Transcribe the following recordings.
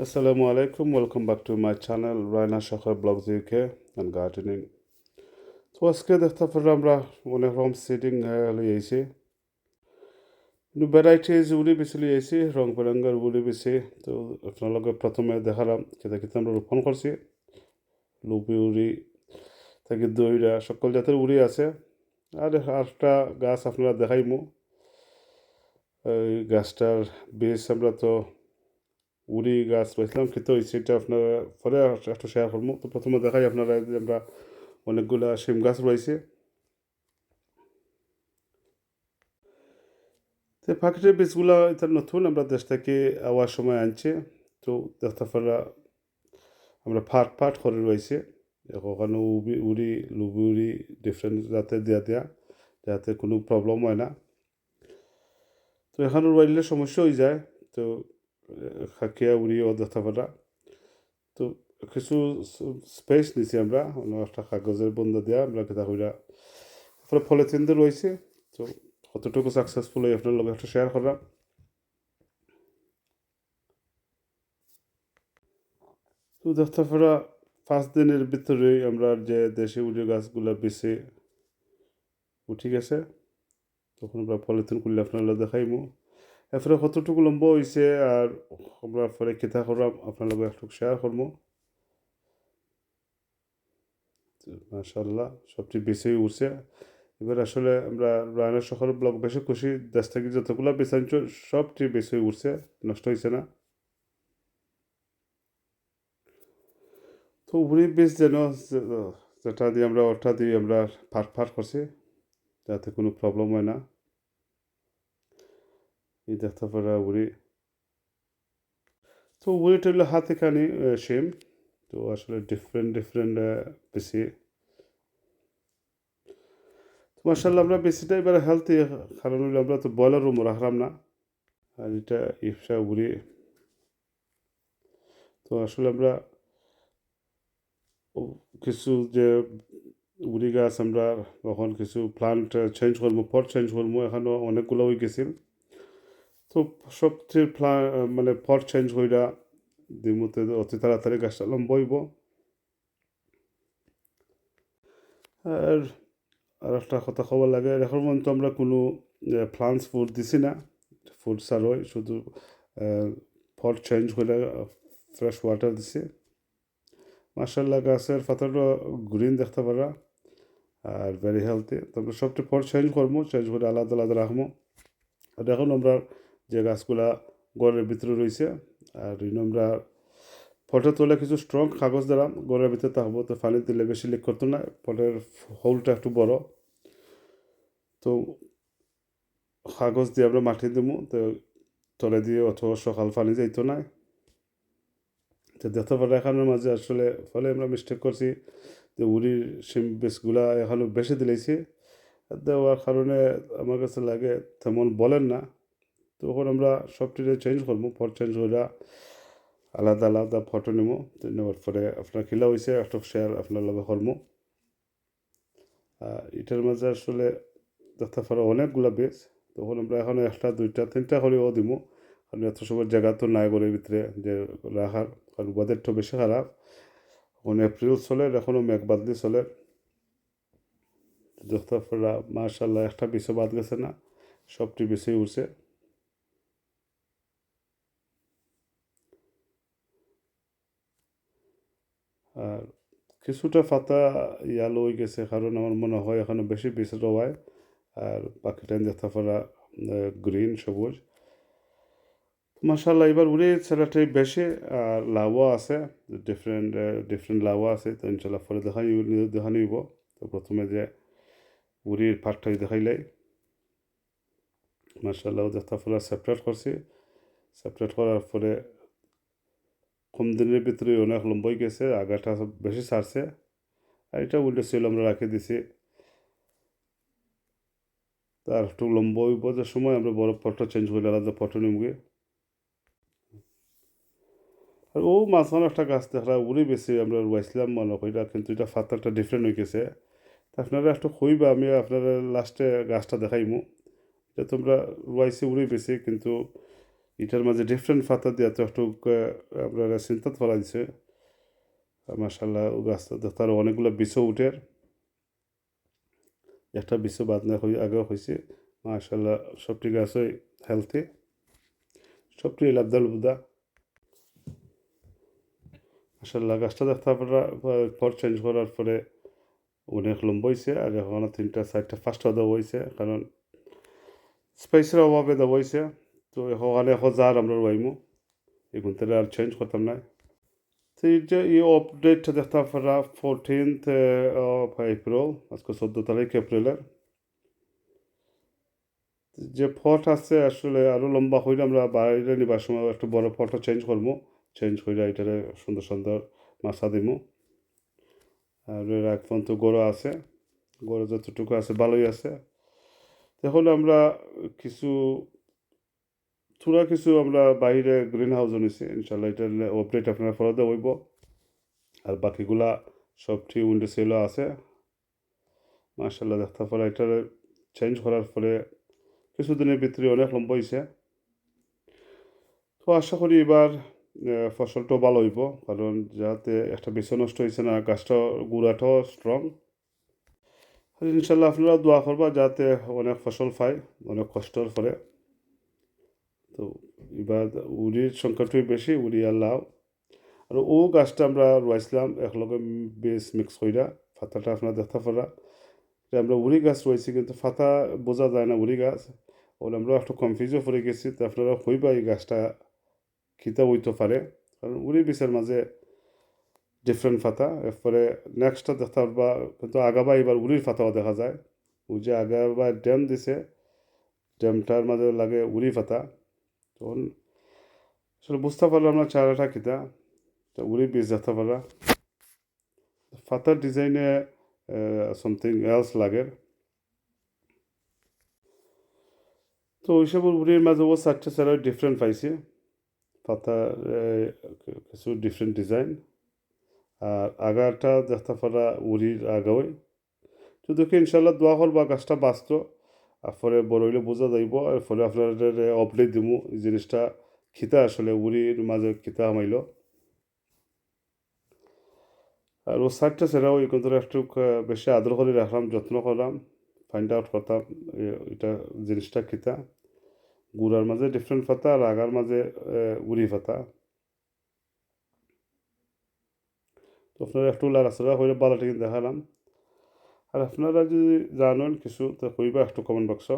Assalamu alaikum, welcome back to my channel Raina Shakar Blogs UK and Gardening. তো আজকে দেখতে পারলাম আমরা অনেক রকম সিডিং লিয়েছি ভ্যারাইটিজ উড়ি বেশি লিয়েছি রং বেরঙ্গের উড়ি বেশি তো আপনার প্রথমে দেখালাম কেটে কেটে আমরা রোপণ করছি। লুপি উড়ি থেকে দইরা সকল জাতের উড়ি আছে। আর একটা গাছ আপনারা দেখাইমু। এই গাছটার বেশ আমরা তো উড়ি গাছ রয়েছিলাম খেতে হয়েছে এটা আপনারা পরে একটু শেয়ার করব। তো প্রথমে দেখাই আপনারা যে আমরা অনেকগুলা শিম গাছ রয়েছে। তো পাখিটির বীজগুলো এটা নতুন, আমরা দেশ থেকে আওয়ার সময় আনছে। তো দেখতে পারা আমরা ফাট ফাট করে রয়েছে। ওখানে উবি, উড়ি, লুবি উড়ি ডিফারেন্ট যাতে দেওয়া দেওয়া যাতে কোনো প্রবলেম হয় না। তো এখানে রইলে সমস্যা হয়ে যায়। তো খাকিয়া উড়িয়ে পারা তো কিছু স্পেস নিছি আমরা অন্য একটা কাগজের বন্ধ দেওয়া আমরা কেতা কইরা তারপরে পলিথিন দিয়ে রয়েছে তো কতটুকু সাকসেসফুল হয়ে আপনার লগে একটা শেয়ার করা তো দেখতে পারা পাঁচ দিনের ভিতরেই আমরা যে দেশি উড়ে গাছগুলো বেছে উঠে গেছে তখন আমরা পলিথিন করলে আপনারা দেখাইমু এরপরে কতটুকু লম্ব হয়েছে আর আমরা পরে কেতা করাম আপনার একটু শেয়ার করব। মাশাল্লাহ সবটি বেশি উঠছে এবার আসলে আমরা রায়না শহর ব্লক বেশি খুশি, দেশ থেকে যতগুলো বেসাঞ্চ সবটি বেশি উঠছে নষ্ট হয়েছে না। তো উপরে বেশ যেন যেটা দিয়ে আমরা, ওটা দিয়ে আমরা ফাট ফাট করছি, যাতে কোনো প্রবলেম হয় না। এই দেখতে পারা উড়ি তো উড়িটা হলো হাতে খানি সেম তো আসলে ডিফারেন্ট ডিফারেন্ট বেশি। তো মার্শাল্লাহ আমরা বেশিটা এবার হেলথি কারণ আমরা তো ব্রয়লার রুম রাখলাম না। আর এটা ইফসা উড়ি তো আসলে আমরা কিছু যে উড়ি গাছ আমরা, তখন কিছু প্লান্ট চেঞ্জ করব পট চেঞ্জ করব এখানেও অনেকগুলো হয়ে গেছিল তো সবচেয়ে প্লা মানে পট চেঞ্জ হইরা দিমুতে অতি তাড়াতাড়ি গাছটা লম্বইব। আর আর একটা কথা খবর লাগে, এখন পর্যন্ত আমরা কোনো প্লান্টস ফুড দিছি না। ফুড সার হয় শুধু ফট চেঞ্জ করে ফ্রেশ ওয়াটার দিছি। মার্শাল্লাহ গাছের পাতাটা গ্রিন দেখতে পারা, আর ভেরি হেলদি তারপরে সবটি ফট চেঞ্জ করব চেঞ্জ করে আলাদা আলাদা রাখব আর এখন আমরা যে গাছগুলা ঘরের ভিতরে রয়েছে, আর আমরা ফটো তোলে কিছু স্ট্রং কাগজ দ্বারা ঘরের ভিতরে থাকব তো পানি দিলে বেশি লিক করতো না ফটের হোলটা একটু বড়। তো কাগজ দিয়ে আমরা মাটি দেবো তো তলে দিয়ে অত সকাল পানি যাইতো না। তো দেখতে পারে এখানের মাঝে আসলে ফলে আমরা মিস্টেক করছি, যে উড়ির সিম বেশগুলা এখনও বেশি দিলেছি। দেওয়ার কারণে আমার কাছে লাগে তেমন বলেন না তখন আমরা সবটিতে চেঞ্জ করব ফটো চেঞ্জ করে আলাদা আলাদা ফটো নেব নেওয়ার পরে আপনার খিলা হয়েছে একটা শেয়ার আপনার লগে করব। এটার মাঝে আসলে দেখতে পারো অনেকগুলা বেশ তখন আমরা এখন একটা, দুইটা, তিনটা করেও দিব। কারণ এত সময় জায়গা তো নাই ঘরের ভিতরে, যে রাখার, কারণ ওয়েদারটা বেশি খারাপ। এখন এপ্রিল চলে এখনও মেঘ বাদলি চলে। দেখতে পারা মার্শাল্লাহ একটা বিষয় বাদ গেছে না, সবটি বেশি উঠছে আর কিছুটা ফাতা ইয়ালো হয়ে গেছে কারণ আমার মনে হয় এখনও বেশি বেশি রওয়ায় আর বাকিটা দেখতে পারা গ্রিন সবুজ। মাসাল্লাহ এবার উড়ে ছেলেটাই বেশি আর লাভও আছে ডিফারেন্ট ডিফারেন্ট লাভও আছে, তো ইনশাল্লাহ পরে দেখা দেখা নিব। তো প্রথমে যে উড়ির পাটটাই দেখাইলাই মাসাল্লাহ দেখতে পারা সেপারেট করছি সেপারেট করার পরে কম দিনের ভিতরে অনেক লম্বাই গেছে, আগাটা বেশি ছাড়ছে আর এটা উল্টে ছিল, আমরা রাখে দিছি। তার একটু লম্বা হইব সময়, আমরা বড় পটটা চেঞ্জ করে আলাদা পটো নিমগে। আর ও মাঝখানে একটা গাছ দেখা উড়ে বেশি আমরা রুয়াইছিলাম মনে কইরা, কিন্তু এটা ফাতারটা ডিফারেন্ট হয়ে গেছে। আপনারা একটু কইবা, আমি আপনারা লাস্টে গাছটা দেখাইমু। এটা তোমরা রুয়াইছি উড়ে বেশি কিন্তু এটার মাঝে ডিফারেন্ট ফাতা দিয়া একটু আপনারা চিন্তাত ফেলা দিছে মাসাল্লাহ গাছটা আরও অনেকগুলো বিষও উঠে। একটা বিষও বাদ না হয়ে আগেও হয়েছে। মাসাল্লাহ সবটি গাছ গাছই হেলথি সবটি লাভদা লুবদা মাসাল্লাহ গাছটা দেখতে আপনারা পর চেঞ্জ করার পরে অনেক লম্বা হয়েছে আর এখন তিনটা, চারটা দেওয়া হয়েছে। কারণ স্পেসের অভাবে দেওয়া হয়েছে। তো এখন যার আমরা রইমু। এখন তাহলে আর চেঞ্জ করতাম না। তো এই যে এই আপডেটটা দেখতে আপনারা ফোরটিন্থ অফ এপ্রিল আজকে চোদ্দ তারিখ এপ্রিলের। যে ফট আছে আসলে আরও লম্বা হইলে আমরা বাইরে নিবার সময় একটু বড় ফটো চেঞ্জ করব চেঞ্জ করে এটারে সুন্দর সুন্দর মাছা দিমু। আর এক পর্যন্ত গরু আছে। গরু যতটুকু আছে ভালোই আছে। তাহলে আমরা কিছু থোড়া কিছু আমরা বাইরে গ্রিন হাউস নিছি ইনশাল্লাহ এটার আপডেট আপনারা ফলো দেওয়া হইব আর বাকিগুলা সবটি উইন্ডো সেলও আছে। মার্শাল্লাহ দেখতে পরে এটার চেঞ্জ করার ফলে কিছুদিনের ভিতরে অনেক লম্বা হয়েছে তো আশা করি এবার ফসলটাও ভালো হইব, কারণ যাতে একটা বেশি নষ্ট হয়েছে না, গাছটা গুড়াটাও স্ট্রং ইনশাল্লাহ আপনারা দোয়া করবা যাতে অনেক ফসল পায়, অনেক কষ্টর ফলে তো এবার উড়ির সংখ্যাটাই বেশি, উড়ি আর লাউ আর ও গাছটা আমরা রয়েছিলাম একলগে বেশ মিক্স কইরা, ফাতাটা আপনার দেখতে পারা। আমরা উড়ি গাছ রয়েছি কিন্তু ফাতা বোঝা যায় না উড়ি গাছ। ওর আমরা একটু কনফিউজও পড়ে গেছি, তো আপনারা হইবা এই গাছটা খিতা হইতে পারে। কারণ উড়ি বিষের মাঝে ডিফারেন্ট ফাতা, এরপরে নেক্সটটা দেখতে পারবা, কিন্তু আগাবা এবার উড়ির ফাতাও দেখা যায়। ওই যে আগাবা ড্যাম দিছে, ড্যামটার মাঝে লাগে উড়ি ফাতা। তখন আসলে বুঝতে পারলাম না চারাটা কিতা তো উড়ি বেশ দেখতে পারা ফাতার ডিজাইনে সামথিং এলস লাগে। তো ওইসব উড়ির মাঝে ও চারটে চারা ডিফারেন্ট পাইছে। পাতার কিছু ডিফারেন্ট ডিজাইন আর আগাটা দেখতে পারা উড়ির আগাওই কি ইনশাল্লাহ দোয়া হল বা গাছটা বাঁচত। পরে বড় হইলে বোঝা যাইব, আর ফলে আপনাদের আপডেট দিব এই জিনিসটা খিতা আসলে, উড়ির মাঝে খিতা হামাইল। আর ও সাইডটা সেরাও এই কিন্তু একটু বেশি আদর করে রাখলাম, যত্ন করলাম ফাইন্ড আউট করতাম এটা জিনিসটা খিতা। গুড়ার মাঝে ডিফারেন্ট পাতা, আর আগার মাঝে উড়ি পাতা। তো আপনারা একটু লাড়াচাড়া হইলে বালাটি দেখালাম। আর আপনারা যদি জানেন কিছু, তো কইবা একটু কমেন্ট বক্স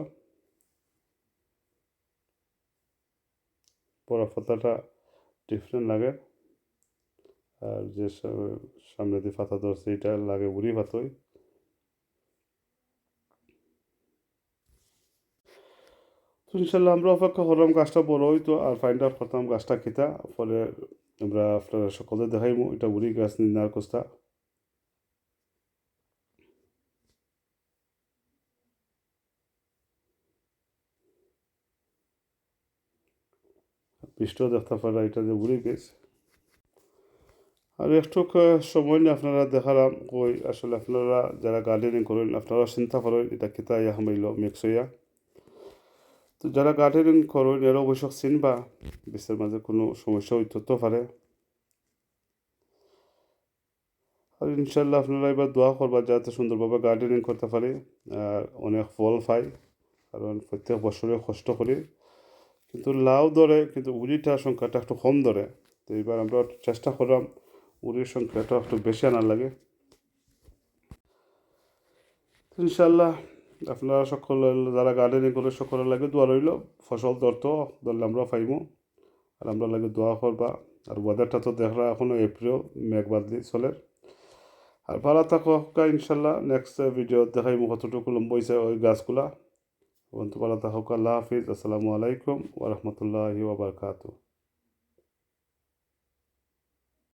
বড় পাতাটা ডিফারেন্ট লাগে। আর যে সামনে দিয়ে পাতা ধরছে, এটা লাগে উড়ি পাতই। ইনশাল্লাহ আমরা অপেক্ষা করলাম গাছটা বড় হইতো আর ফাইন্ড আউট করতাম গাছটা খিতা ফলে আমরা আপনারা সকলে দেখাইমু, এটা উড়ি গাছ নির্ণয় কোস্তা। পারা এটা যে উড়ে গেছে। আর একটু সময় নিয়ে আপনারা দেখালাম কই আসলে আপনারা যারা গার্ডেনিং করেন আপনারা চিন্তা করেন, এটা কিতা ইয়া হামাইল, মিক্স হইয়া তো যারা গার্ডেনিং করেন, এরা অবশ্য চিনবা, বিশ্বের মাঝে কোনো সমস্যা হইতে পারে। আর ইনশাল্লাহ আপনারা এবার দোয়া করবা যাতে সুন্দরভাবে গার্ডেনিং করতে পারি, আর অনেক ফল পাই, কারণ প্রত্যেক বছরে কষ্ট করি। কিন্তু লাউ ধরে, কিন্তু উড়িটার সংখ্যাটা একটু কম ধরে। তো এবার আমরা চেষ্টা করলাম উড়ির সংখ্যাটা একটু বেশি আনার লাগে। ইনশাল্লাহ আপনারা সকল, যারা গার্ডেনিং করে সকলের লাগে দোয়া রইল। ফসল ধরতো ধরলে আমরা পাইমু। আর আমরা লাগে দোয়া করবা। আর ওয়েদারটা তো দেখলা এখনও এপ্রিল মেঘ বাদলি চলে আর ভালো থাকো ইনশাল্লাহ নেক্সট ভিডিও দেখাইমু কতটুকু লম্বইছে ওই গাছগুলা। وأنتم على تحقق الله حافظ. السلام عليكم ورحمة الله وبركاته.